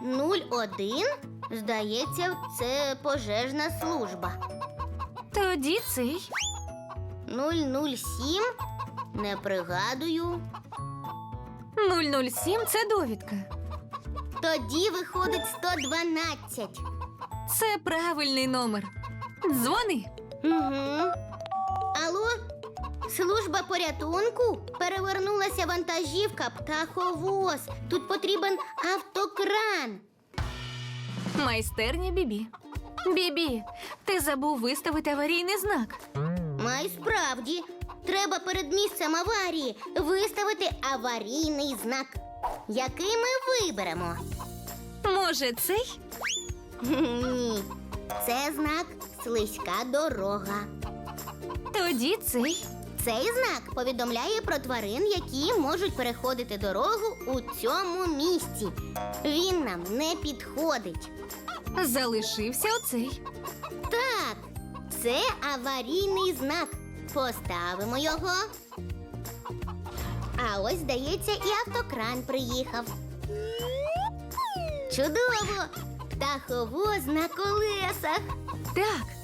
01? Здається, це пожежна служба. Тоді цей. 007? Не пригадую. 007 це довідка. Тоді виходить 112. Це правильний номер. Дзвони. Угу. Алло? Служба порятунку? Перевернулася вантажівка птаховоз. Тут потрібен автокран. Майстерня Бібі. Бібі, ти забув виставити аварійний знак. Май справді. Треба перед місцем аварії виставити аварійний знак. Який ми виберемо? Може, цей? Ні. Це знак слизька дорога. Тоді цей. Цей знак повідомляє про тварин, які можуть переходити дорогу у цьому місці. Він нам не підходить. Залишився оцей. Так, це аварійний знак. Поставимо його. А ось, здається, і автокран приїхав. Чудово! Птаховоз на колесах. Так.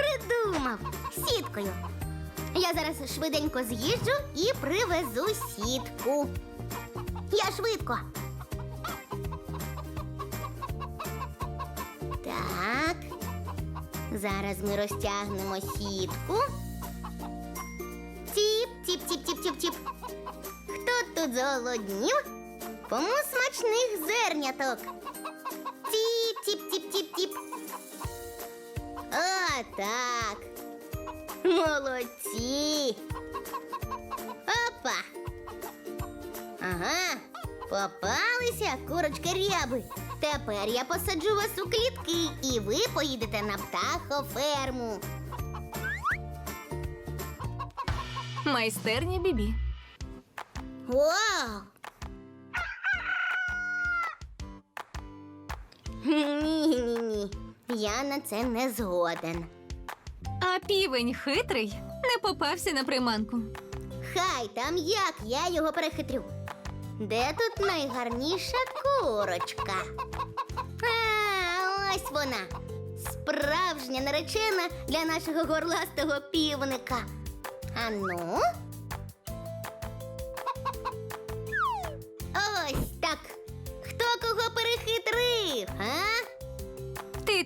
Придумав сіткою. Я зараз швиденько з'їжджу і привезу сітку. Я швидко. Так. Зараз ми розтягнемо сітку. Тіп, тіп, тіп, тіп, тіп, тіп. Хто тут зголоднів? Кому смачних зерняток. О, так. Молодці. Опа. Ага. Попалися курочки ряби. Тепер я посаджу вас у клітки, і ви поїдете на птахоферму. Майстерня Бібі. Вау! Ні-ні-ні. Я на це не згоден. А півень хитрий не попався на приманку. Хай там як я його перехитрю. Де тут найгарніша курочка? А, ось вона. Справжня наречена для нашого горластого півника. Ану. Ось так. Хто кого перехитрив, а?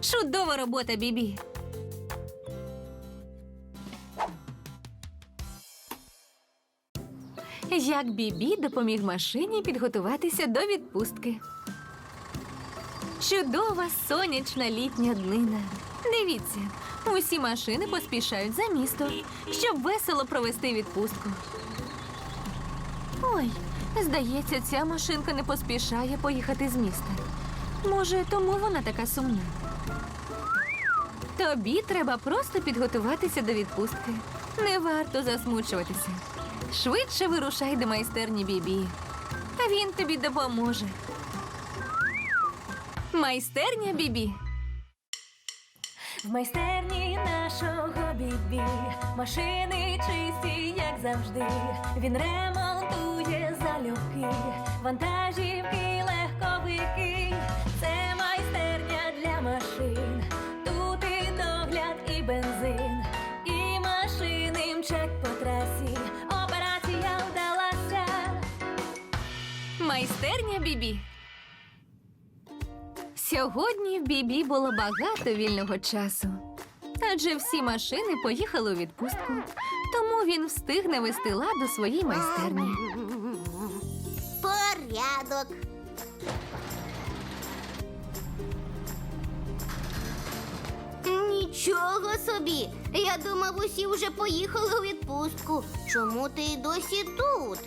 Чудова робота, Бібі. Як Бібі допоміг машині підготуватися до відпустки. Чудова сонячна літня днина. Дивіться, усі машини поспішають за місто, щоб весело провести відпустку. Ой, здається, ця машинка не поспішає поїхати з міста. Може, тому вона така сумна. Тобі треба просто підготуватися до відпустки. Не варто засмучуватися. Швидше вирушай до майстерні Бібі. А він тобі допоможе. Майстерня Бібі. В майстерні нашого бібі машини чисті, як завжди. Він ремонтує залюбки, вантажівки, легковики. Це для машин. Тут і догляд, і бензин, і машини мчать по трасі. Операція вдалася. Майстерня Бібі. Сьогодні в Бібі було багато вільного часу. Адже всі машини поїхали у відпустку, тому він встиг навести лад у своїй майстерні. Порядок. Нічого собі. Я думав, усі вже поїхали у відпустку. Чому ти й досі тут?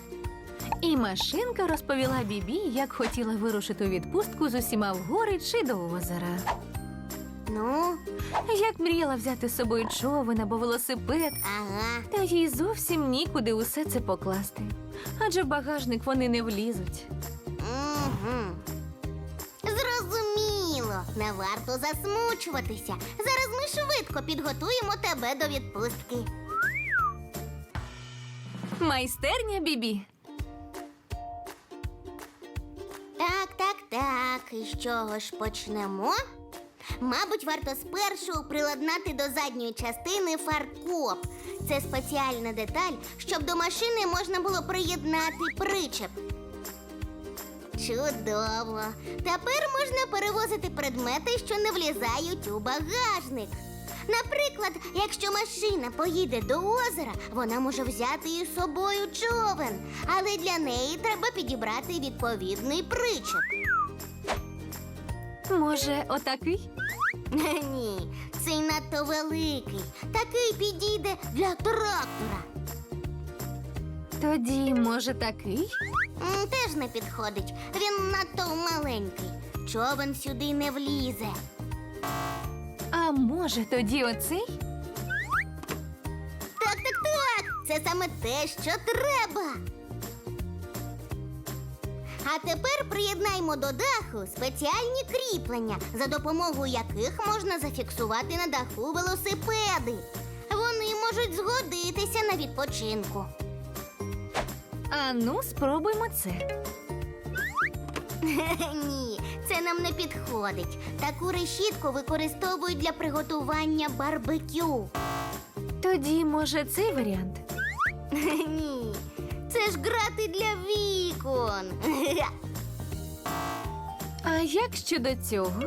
І машинка розповіла Бібі, як хотіла вирушити у відпустку з усіма в гори чи до озера. Ну, Як мріяла взяти з собою човен або велосипед, ага. та їй зовсім нікуди усе це покласти. Адже в багажник вони не влізуть. Угу. Не варто засмучуватися. Зараз ми швидко підготуємо тебе до відпустки. Майстерня Бібі. Так, так, так. І з чого ж почнемо? Мабуть, варто спершу приладнати до задньої частини фаркоп. Це спеціальна деталь, щоб до машини можна було приєднати причеп. Чудово! Тепер можна перевозити предмети, що не влізають у багажник. Наприклад, якщо машина поїде до озера, вона може взяти із собою човен, але для неї треба підібрати відповідний причеп. Може, отакий? Ні, цей надто великий. Такий підійде для трактора. Тоді, може, такий? М, Теж не підходить. Він надто маленький. Човен сюди не влізе. А може, тоді оцей? Так, так, так. Це саме те, що треба. А тепер приєднаємо до даху спеціальні кріплення, за допомогою яких можна зафіксувати на даху велосипеди. Вони можуть згодитися на відпочинку. А ну, спробуймо це. Ні, це нам не підходить. Таку решітку використовують для приготування барбекю. Тоді, може, цей варіант? Ні, це ж грати для вікон. А як щодо цього?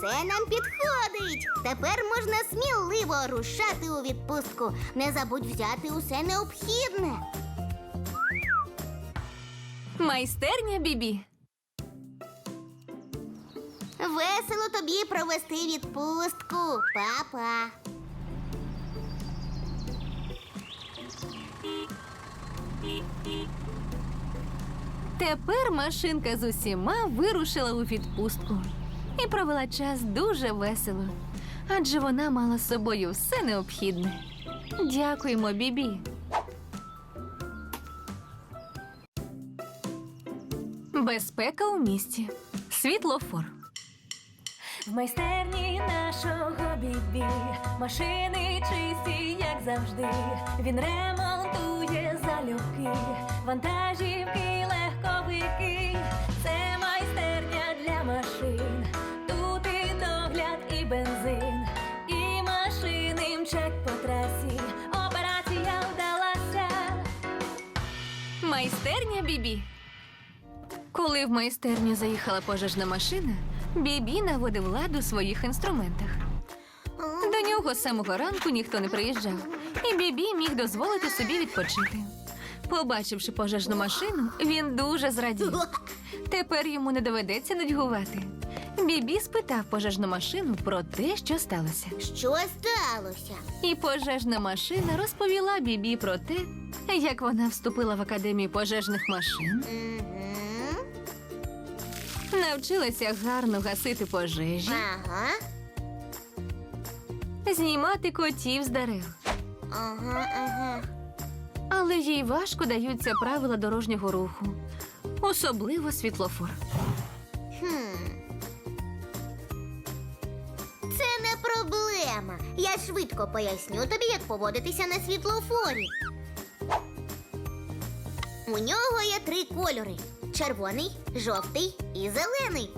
Це нам підходить! Тепер можна сміливо рушати у відпустку. Не забудь взяти усе необхідне. Майстерня Бібі. Весело тобі провести відпустку, Па-па. Тепер машинка з усіма вирушила у відпустку і провела час дуже весело, адже вона мала з собою все необхідне. Дякуємо, Бібі. Безпека у місті. Світлофор. В майстерні нашого бібі машини чисті, як завжди. Він ремонтує залюбки, вантажівки, Бібі. Коли в майстерню заїхала пожежна машина, Бібі наводив лад у своїх інструментах. До нього з самого ранку ніхто не приїжджав, і Бібі міг дозволити собі відпочити. Побачивши пожежну машину, він дуже зрадів. Тепер йому не доведеться нудьгувати. Бібі спитав пожежну машину про те, що сталося. Що сталося? І пожежна машина розповіла Бібі про те, як вона вступила в академію пожежних машин, Угу. навчилася гарно гасити пожежі, Ага. знімати котів з дерев. Ага, ага. Але їй важко даються правила дорожнього руху, особливо світлофор. Хм. Я швидко поясню тобі, як поводитися на світлофорі. У нього є три кольори: червоний, жовтий і зелений.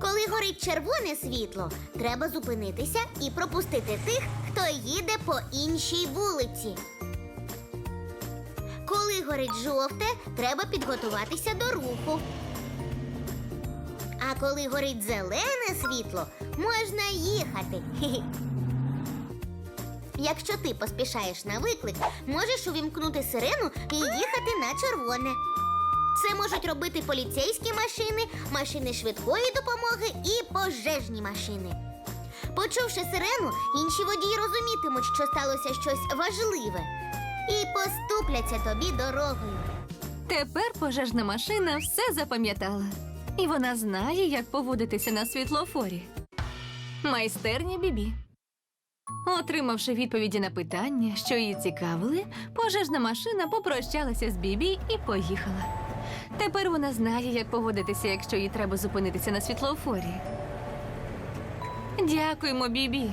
Коли горить червоне світло, треба зупинитися і пропустити тих, хто їде по іншій вулиці. Коли горить жовте, треба підготуватися до руху. Коли горить зелене світло, можна їхати. Якщо ти поспішаєш на виклик, можеш увімкнути сирену і їхати на червоне. Це можуть робити поліцейські машини, машини швидкої допомоги і пожежні машини. Почувши сирену, інші водії розумітимуть, що сталося щось важливе, і поступляться тобі дорогою. Тепер пожежна машина все запам'ятала, і вона знає, як поводитися на світлофорі. Майстерня Бібі. Отримавши відповіді на питання, що її цікавили, пожежна машина попрощалася з Бібі і поїхала. Тепер вона знає, як поводитися, якщо їй треба зупинитися на світлофорі. Дякуємо, Бібі.